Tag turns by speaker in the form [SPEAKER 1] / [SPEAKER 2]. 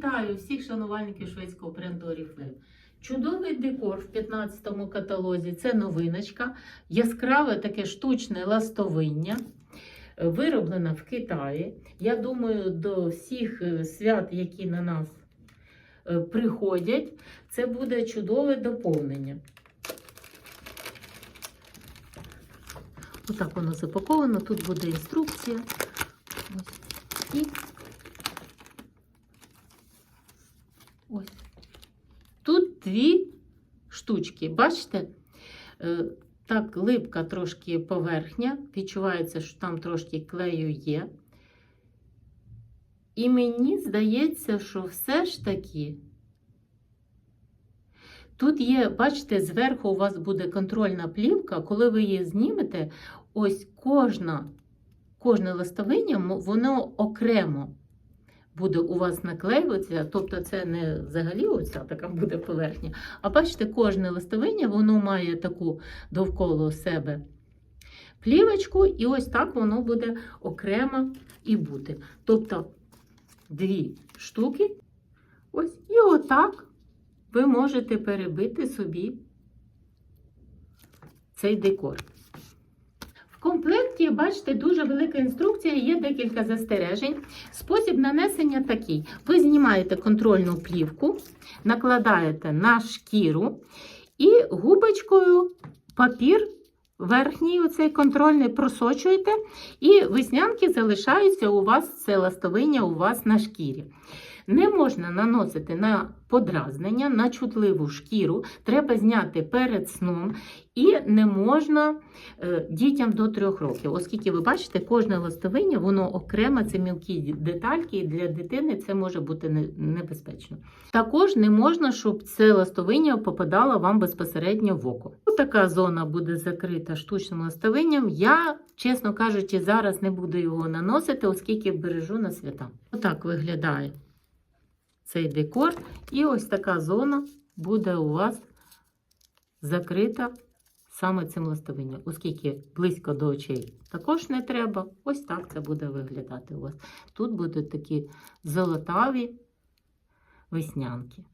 [SPEAKER 1] Вітаю всіх шанувальників шведського бренду Oriflame. Чудовий декор в 15-му каталозі. Це новиночка, яскраве таке штучне ластовиння, е, вироблена в Китаї. Я думаю, до всіх е, свят, які на нас е, приходять, це буде чудове доповнення. Отак воно запаковано. Тут буде інструкція. Ось. І ось. Тут дві штучки. Бачите? Е, Так, липка трошки поверхня. Відчувається, що там трошки клею є. І мені здається, що все ж таки. Тут є, бачите, зверху у вас буде контрольна плівка, коли ви її знімете, ось кожна, кожне листовиння, воно окремо буде у вас наклеюватися, тобто це не взагалі оця така буде поверхня. А бачите, кожне листовиння, воно має таку довкола себе плівочку, і ось так воно буде окремо і бути. Тобто дві штуки. Ось, і отак ви можете перебити собі цей декор. В комплекті, бачите, дуже велика інструкція, є декілька застережень. Спосіб нанесення такий: ви знімаєте контрольну плівку, накладаєте на шкіру і губочкою папір. Верхній оцей контрольний просочуєте, і веснянки залишаються у вас, це ластовиння у вас на шкірі. Не можна наносити на подразнення, на чутливу шкіру, треба зняти перед сном, і не можна е, дітям до 3 років, оскільки ви бачите, кожне ластовиння, воно окремо, це мілкі детальки, і для дитини це може бути не- небезпечно. Також не можна, щоб це ластовиння попадало вам безпосередньо в око. Така зона буде закрита штучним ластовинням. Я, чесно кажучи, зараз не буду його наносити, оскільки бережу на свята. Отак виглядає цей декор. І ось така зона буде у вас закрита саме цим ластовинням, оскільки близько до очей також не треба. Ось так це буде виглядати у вас. Тут будуть такі золотаві веснянки.